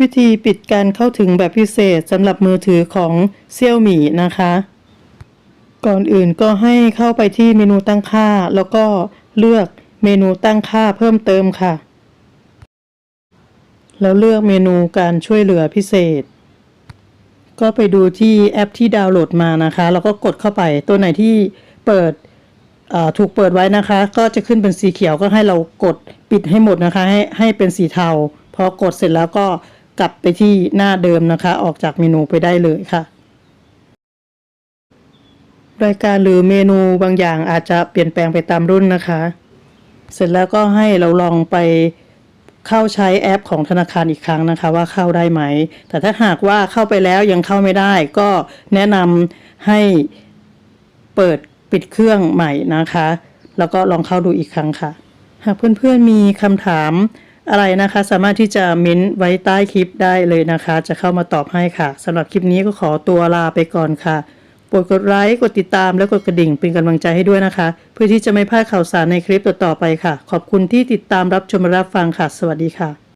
วิธีปิดการเข้าถึงแบบพิเศษสำหรับมือถือของเซี่ยวหมี่นะคะ ก่อนอื่นก็ให้เข้าไปที่เมนูตั้งค่า แล้วก็เลือกเมนูตั้งค่าเพิ่มเติมค่ะ แล้วเลือกเมนูการช่วยเหลือพิเศษ ก็ไปดูที่แอปที่ดาวน์โหลดมานะคะ แล้วก็กดเข้าไปตัวไหนที่เปิดถูกเปิดไว้นะคะ ก็จะขึ้นเป็นสีเขียวก็ให้เรากดปิดให้หมดนะคะ ให้ให้เป็นสีเทาพอกดเสร็จแล้วก็ กลับไปที่หน้าเดิมนะคะ ออกจากเมนูไปได้เลยค่ะ รายการหรือเมนูบางอย่างอาจจะเปลี่ยนแปลงไปตามรุ่นนะคะ เสร็จแล้วก็ให้เราลองไปเข้าใช้แอปของธนาคารอีกครั้งนะคะ ว่าเข้าได้ไหม แต่ถ้าหากว่าเข้าไปแล้วยังเข้าไม่ได้ ก็แนะนำให้เปิดปิดเครื่องใหม่นะคะ แล้วก็ลองเข้าดูอีกครั้งค่ะ หากเพื่อนๆมีคำถาม อะไรนะคะ สามารถที่จะเม้นไว้ใต้คลิปได้เลยนะคะ จะเข้ามาตอบให้ค่ะสำหรับคลิปนี้ก็ขอตัวลาไปก่อนค่ะโปรดกดไลค์กดติดตามและกดกระดิ่งเป็นกำลังใจให้ด้วยนะคะ เพื่อที่จะไม่พลาดข่าวสารในคลิปต่อๆไปค่ะ ขอบคุณที่ติดตามรับชมและรับฟังค่ะ สวัสดีค่ะ